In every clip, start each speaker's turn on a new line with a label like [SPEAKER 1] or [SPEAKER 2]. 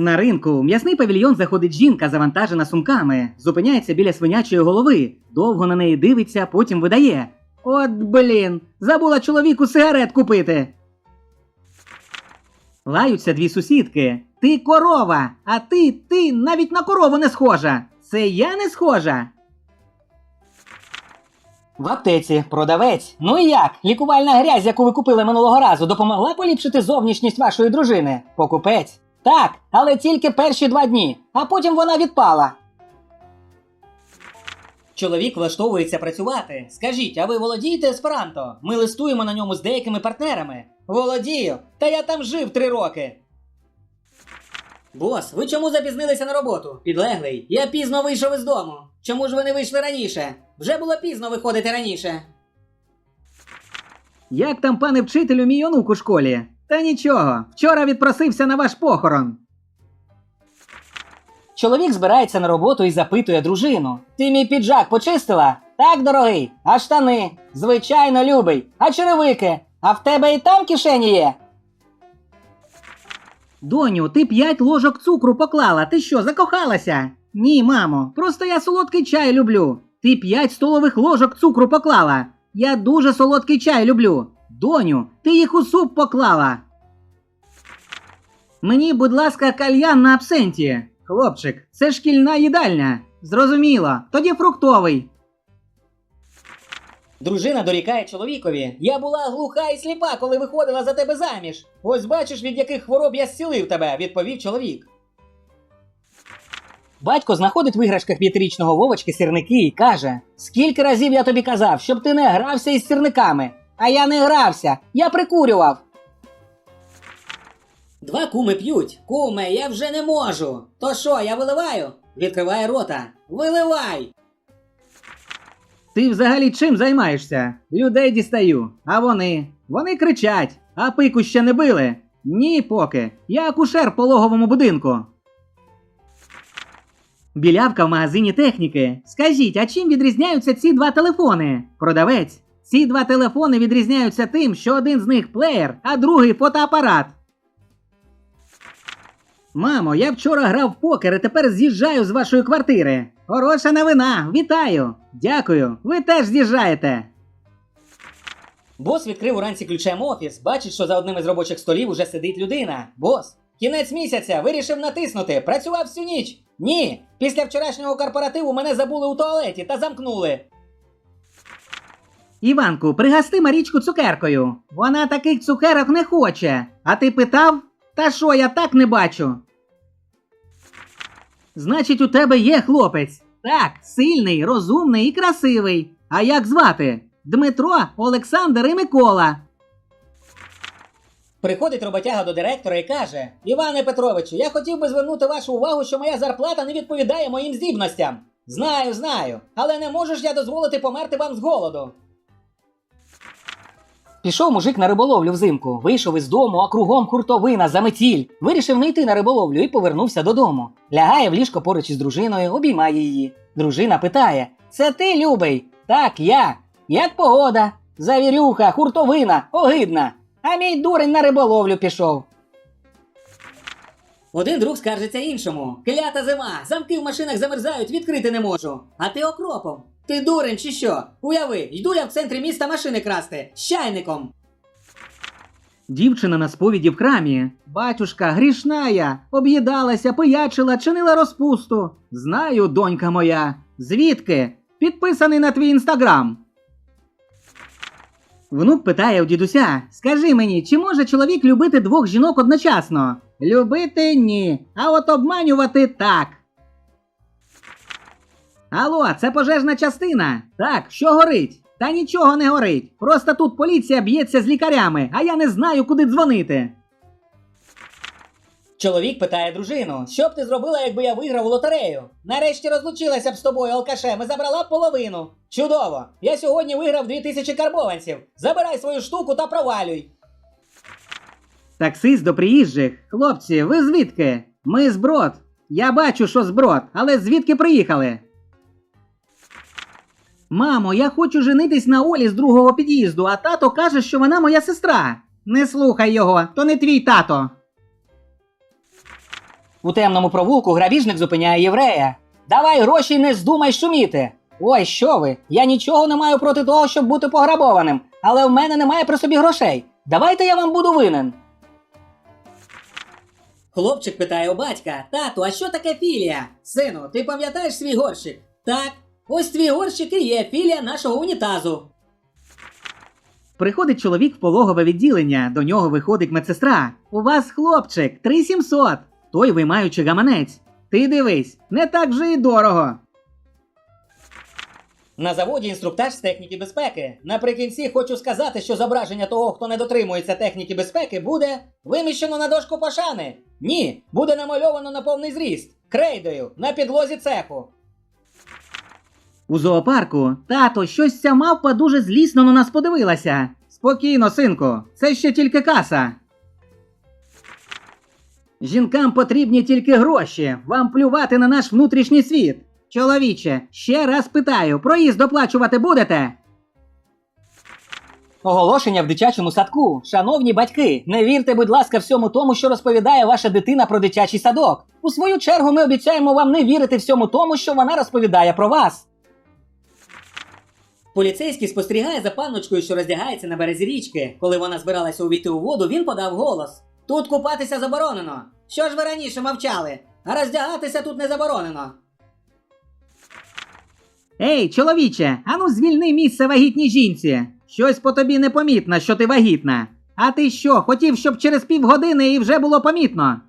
[SPEAKER 1] На ринку в м'ясний павільйон заходить жінка, завантажена сумками, зупиняється біля свинячої голови, довго на неї дивиться, потім видає. От блін, забула чоловіку сигарет купити. Лаються дві сусідки. Ти корова, а ти, ти навіть на корову не схожа. Це я не схожа. В аптеці продавець. Ну і як? Лікувальна грязь, яку ви купили минулого разу, допомогла поліпшити зовнішність вашої дружини? Покупець. Так, але тільки перші два дні, а потім вона відпала. Чоловік влаштовується працювати. Скажіть, а ви володієте есперанто? Ми листуємо на ньому з деякими партнерами. Володію, та я там жив три роки. Бос, ви чому запізнилися на роботу? Підлеглий, я пізно вийшов із дому. Чому ж ви не вийшли раніше? Вже було пізно виходити раніше. Як там, пане вчителю, мій онук у школі? Та нічого, вчора відпросився на ваш похорон. Чоловік збирається на роботу і запитує дружину: Ти мій піджак почистила? Так, дорогий, а штани? Звичайно, любий. А черевики? А в тебе і там кишені є? Доню, ти п'ять ложок цукру поклала. Ти що, закохалася? Ні, мамо, просто я солодкий чай люблю. Ти п'ять столових ложок цукру поклала. Я дуже солодкий чай люблю. Доню, ти їх у суп поклала. Мені, будь ласка, кальян на абсенті. Хлопчик, це шкільна їдальня. Зрозуміло, тоді фруктовий. Дружина дорікає чоловікові. Я була глуха і сліпа, коли виходила за тебе заміж. Ось бачиш, від яких хвороб я зцілив тебе, відповів чоловік. Батько знаходить в іграшках п'ятирічного Вовочки сірники і каже: Скільки разів я тобі казав, щоб ти не грався із сірниками. А я не грався, я прикурював. Два куми п'ють. Куме, я вже не можу. То що, я виливаю? Відкриває рота. Виливай. Ти взагалі чим займаєшся? Людей дістаю. А вони? Вони кричать. А пику ще не били? Ні, поки. Я акушер в пологовому будинку. Білявка в магазині техніки. Скажіть, а чим відрізняються ці два телефони? Продавець. Ці два телефони відрізняються тим, що один з них плеєр, а другий фотоапарат. Мамо, я вчора грав в покер і тепер з'їжджаю з вашої квартири. Хороша новина, вітаю! Дякую, ви теж з'їжджаєте. Бос відкрив уранці ключем офіс, бачить, що за одним із робочих столів уже сидить людина. Бос, кінець місяця вирішив натиснути. Працював всю ніч. Ні, після вчорашнього корпоративу мене забули у туалеті та замкнули. Іванку, пригасти Марічку цукеркою. Вона таких цукерок не хоче. А ти питав? Та що я так не бачу? Значить, у тебе є хлопець. Так, сильний, розумний і красивий. А як звати? Дмитро, Олександр і Микола. Приходить роботяга до директора і каже: Іване Петровичу, я хотів би звернути вашу увагу, що моя зарплата не відповідає моїм здібностям. Знаю, знаю, але не можу ж я дозволити померти вам з голоду. Пішов мужик на риболовлю взимку, вийшов із дому, а кругом хуртовина, заметіль. Вирішив не йти на риболовлю і повернувся додому. Лягає в ліжко поруч із дружиною, обіймає її. Дружина питає: Це ти, любий? Так, я. Як погода? Завірюха, хуртовина, огидна. А мій дурень на риболовлю пішов. Один друг скаржиться іншому. Клята зима, замки в машинах замерзають, відкрити не можу. А ти окропом. Ти дурень чи що? Уяви, йду я в центрі міста машини красти з чайником. Дівчина на сповіді в храмі. Батюшка, грішна я, об'їдалася, пиячила, чинила розпусту. Знаю, донька моя. Звідки? Підписаний на твій інстаграм. Внук питає у дідуся: Скажи мені, чи може чоловік любити двох жінок одночасно? Любити ні, а от обманювати так. Алло, це пожежна частина. Так, що горить? Та нічого не горить. Просто тут поліція б'ється з лікарями, а я не знаю, куди дзвонити. Чоловік питає дружину: що б ти зробила, якби я виграв у лотерею? Нарешті розлучилася б з тобою, алкашем, і забрала б половину. Чудово! Я сьогодні виграв 2000 карбованців. Забирай свою штуку та провалюй. Таксист до приїжджих. Хлопці, ви звідки? Ми з брод. Я бачу, що з але звідки приїхали? Мамо, я хочу женитись на Олі з другого під'їзду, а тато каже, що вона моя сестра. Не слухай його, то не твій тато. У темному провулку грабіжник зупиняє єврея. Давай гроші не здумай шуміти. Ой, що ви? Я нічого не маю проти того, щоб бути пограбованим, але в мене немає при собі грошей. Давайте я вам буду винен. Хлопчик питає у батька: Тату, а що таке філія? Сину, ти пам'ятаєш свій горщик? Так, ось твій горщик і є філія нашого унітазу.
[SPEAKER 2] Приходить чоловік в пологове відділення, до нього виходить медсестра. У вас хлопчик, 3700. Той виймаючи гаманець. Ти дивись, не так же і дорого.
[SPEAKER 1] На заводі інструктаж з техніки безпеки. Наприкінці хочу сказати, що зображення того, хто не дотримується техніки безпеки, буде виміщено на дошку пошани. Ні, буде намальовано на повний зріст, крейдою, на підлозі цеху.
[SPEAKER 2] У зоопарку тато щось ця мавпа дуже злісно на нас подивилася. Спокійно, синку, це ще тільки каса. Жінкам потрібні тільки гроші. Вам плювати на наш внутрішній світ. Чоловіче, ще раз питаю, проїзд оплачувати будете?
[SPEAKER 1] Оголошення в дитячому садку. Шановні батьки, не вірте, будь ласка, всьому тому, що розповідає ваша дитина про дитячий садок. У свою чергу ми обіцяємо вам не вірити всьому тому, що вона розповідає про вас. Поліцейський спостерігає за панночкою, що роздягається на березі річки. Коли вона збиралася увійти у воду, він подав голос: Тут купатися заборонено. Що ж ви раніше мовчали? А роздягатися тут не заборонено.
[SPEAKER 2] Ей, чоловіче, ану звільни місце вагітній жінці. Щось по тобі не помітно, що ти вагітна. А ти що, хотів, щоб через півгодини і вже було помітно?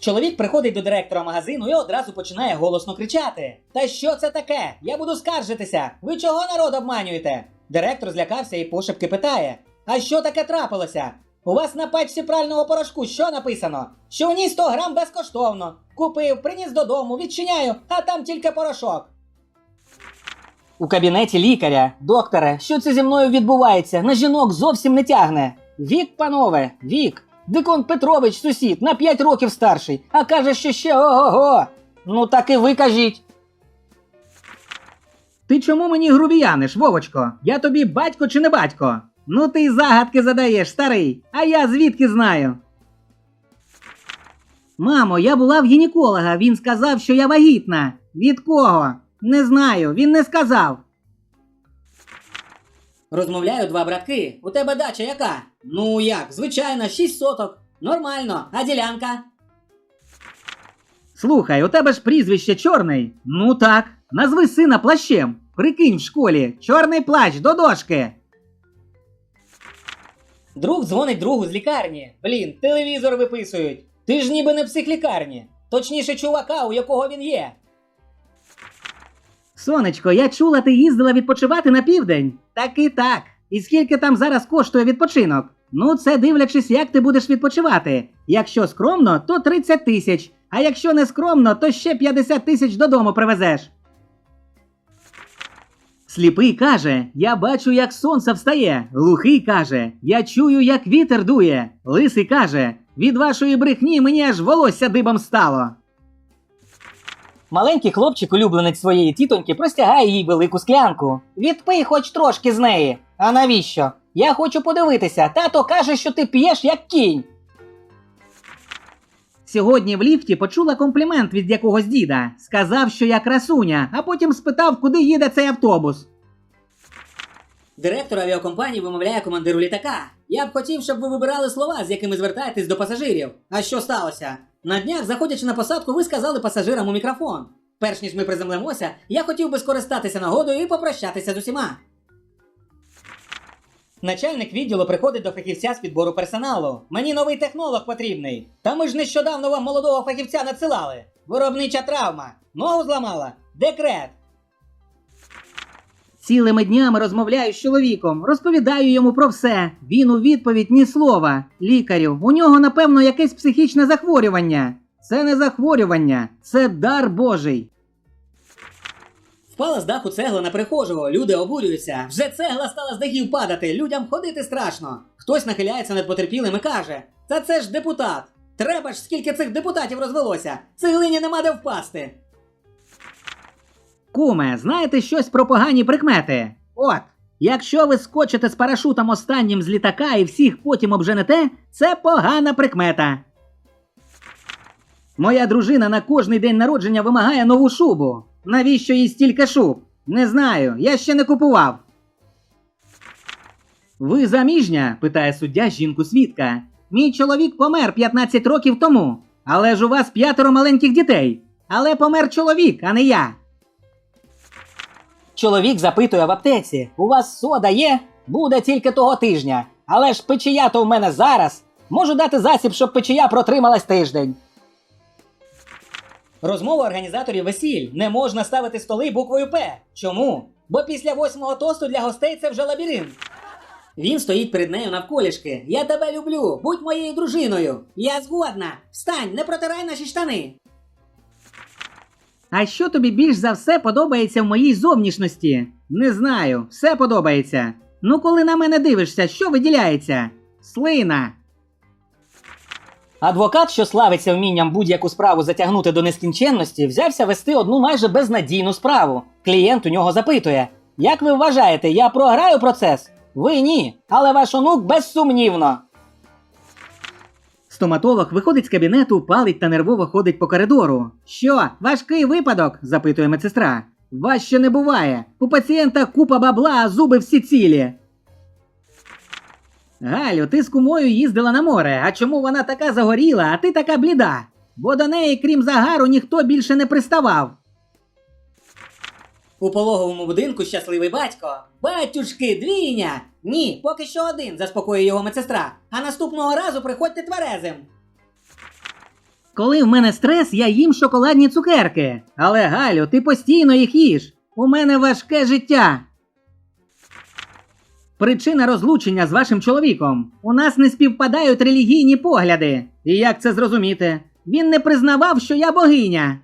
[SPEAKER 1] Чоловік приходить до директора магазину і одразу починає голосно кричати: Та що це таке? Я буду скаржитися. Ви чого народ обманюєте? Директор злякався і пошепки питає: А що таке трапилося? У вас на пачці прального порошку що написано? Що в ній 100 грам безкоштовно. Купив, приніс додому, відчиняю, а там тільки порошок. У кабінеті лікаря, докторе, що це зі мною відбувається? На жінок зовсім не тягне. Вік, панове, вік. Дикон Петрович, сусід, на 5 років старший, а каже, що ще ого-го. Ну так і ви.
[SPEAKER 2] Ти чому мені грубіяниш, Вовочко? Я тобі батько чи не батько? Ну ти загадки задаєш, старий, а я звідки знаю? Мамо, я була в гінеколога, він сказав, що я вагітна. Від кого? Не знаю, він не сказав.
[SPEAKER 1] Розмовляю два братки. У тебе дача яка? Ну як, звичайно, 6 соток. Нормально, а ділянка?
[SPEAKER 2] Слухай, у тебе ж прізвище чорний. Ну так, назви сина плащем. Прикинь в школі, чорний плащ до дошки.
[SPEAKER 1] Друг дзвонить другу з лікарні. Блін, телевізор виписують. Ти ж ніби не психлікарні. Точніше, чувака, у якого він є.
[SPEAKER 2] Сонечко, я чула, ти їздила відпочивати на південь. Так і так. І скільки там зараз коштує відпочинок? Ну, це дивлячись, як ти будеш відпочивати. Якщо скромно, то 30 тисяч. А якщо не скромно, то ще 50 тисяч додому привезеш. Сліпий каже: Я бачу, як сонце встає. Глухий каже: Я чую, як вітер дує. Лисий каже: Від вашої брехні мені аж волосся дибом стало.
[SPEAKER 1] Маленький хлопчик, улюбленець своєї тітоньки, простягає їй велику склянку. Відпий хоч трошки з неї. А навіщо? Я хочу подивитися. Тато каже, що ти п'єш як кінь.
[SPEAKER 2] Сьогодні в ліфті почула комплімент від якогось діда. Сказав, що я красуня, а потім спитав, куди їде цей автобус.
[SPEAKER 1] Директор авіакомпанії вимовляє командиру літака. Я б хотів, щоб ви вибирали слова, з якими звертаєтесь до пасажирів. А що сталося? На днях, заходячи на посадку, ви сказали пасажирам у мікрофон. Перш ніж ми приземлимося, я хотів би скористатися нагодою і попрощатися з усіма. Начальник відділу приходить до фахівця з підбору персоналу. Мені новий технолог потрібний. Та ми ж нещодавно вам молодого фахівця надсилали. Виробнича травма. Ногу зламала? Декрет.
[SPEAKER 2] Цілими днями розмовляю з чоловіком, розповідаю йому про все. Він у відповідь ні слова. Лікарю, у нього, напевно, якесь психічне захворювання. Це не захворювання, це дар Божий.
[SPEAKER 1] Впала з даху цегла на прихожого, люди обурюються. Вже цегла стала з дахів падати, людям ходити страшно. Хтось нахиляється над потерпілим і каже: Та це ж депутат. Треба ж, скільки цих депутатів розвелося. Цеглині нема де впасти.
[SPEAKER 2] Куме, знаєте щось про погані прикмети? От, якщо ви скочите з парашутом останнім з літака і всіх потім обженете, це погана прикмета. Моя дружина на кожний день народження вимагає нову шубу. Навіщо їй стільки шуб? Не знаю, я ще не купував. Ви заміжня? питає суддя жінку свідка. Мій чоловік помер 15 років тому. Але ж у вас п'ятеро маленьких дітей. Але помер чоловік, а не я. Чоловік запитує в аптеці: у вас сода є? Буде тільки того тижня. Але ж печія то в мене зараз. Можу дати засіб, щоб печія протрималась тиждень.
[SPEAKER 1] Розмова організаторів весіль. Не можна ставити столи буквою П. Чому? Бо після восьмого тосту для гостей це вже лабіринт. Він стоїть перед нею навколішки. Я тебе люблю, будь моєю дружиною. Я згодна. Встань, не протирай наші штани.
[SPEAKER 2] А що тобі більш за все подобається в моїй зовнішності? Не знаю, все подобається. Ну, коли на мене дивишся, що виділяється? Слина.
[SPEAKER 1] Адвокат, що славиться вмінням будь-яку справу затягнути до нескінченності, взявся вести одну майже безнадійну справу. Клієнт у нього запитує: Як ви вважаєте, я програю процес? Ви ні, але ваш онук безсумнівно.
[SPEAKER 2] Стоматолог виходить з кабінету, палить та нервово ходить по коридору. Що, важкий випадок? запитує медсестра. Важче не буває. У пацієнта купа бабла, а зуби всі цілі. Галю, ти з кумою їздила на море. А чому вона така загоріла, а ти така бліда? Бо до неї, крім загару, ніхто більше не приставав.
[SPEAKER 1] У пологовому будинку щасливий батько. Батюшки, двійня! Ні, поки що один, заспокоює його медсестра. А наступного разу приходьте тверезим.
[SPEAKER 2] Коли в мене стрес, я їм шоколадні цукерки. Але Галю, ти постійно їх їш. У мене важке життя. Причина розлучення з вашим чоловіком. У нас не співпадають релігійні погляди. І як це зрозуміти? Він не признавав, що я богиня.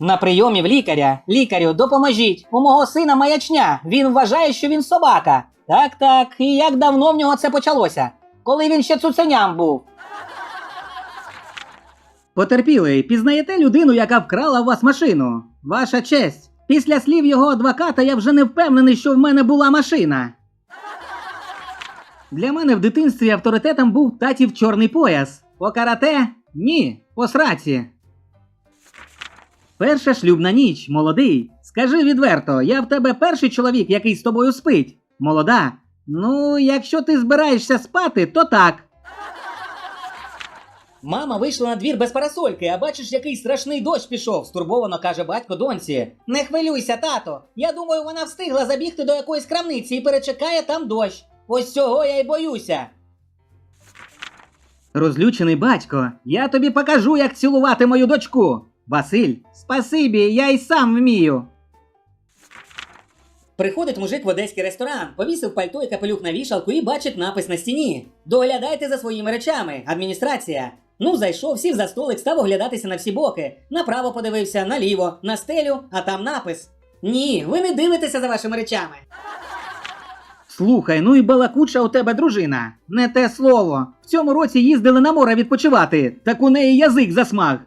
[SPEAKER 1] На прийомі в лікаря. Лікарю, допоможіть. У мого сина маячня. Він вважає, що він собака. Так, так. І як давно в нього це почалося? Коли він ще цуценям був.
[SPEAKER 2] Потерпілий, пізнаєте людину, яка вкрала у вас машину? Ваша честь. Після слів його адвоката я вже не впевнений, що в мене була машина. Для мене в дитинстві авторитетом був татів чорний пояс. По карате? Ні, по сраці. Перша шлюбна ніч, молодий. Скажи відверто, я в тебе перший чоловік, який з тобою спить. Молода. Ну, якщо ти збираєшся спати, то так.
[SPEAKER 1] Мама вийшла на двір без парасольки, а бачиш, який страшний дощ пішов, стурбовано каже батько доньці. Не хвилюйся, тато. Я думаю, вона встигла забігти до якоїсь крамниці і перечекає там дощ. Ось цього я й боюся.
[SPEAKER 2] Розлючений батько, я тобі покажу, як цілувати мою дочку. Василь, спасибі, я й сам вмію.
[SPEAKER 1] Приходить мужик в одеський ресторан, повісив пальто і капелюх на вішалку і бачить напис на стіні. Доглядайте за своїми речами, адміністрація. Ну, зайшов, сів за столик, став оглядатися на всі боки. Направо подивився, наліво, на стелю, а там напис. Ні, ви не дивитеся за вашими речами.
[SPEAKER 2] Слухай, ну і балакуча у тебе дружина. Не те слово. В цьому році їздили на море відпочивати, так у неї язик засмаг.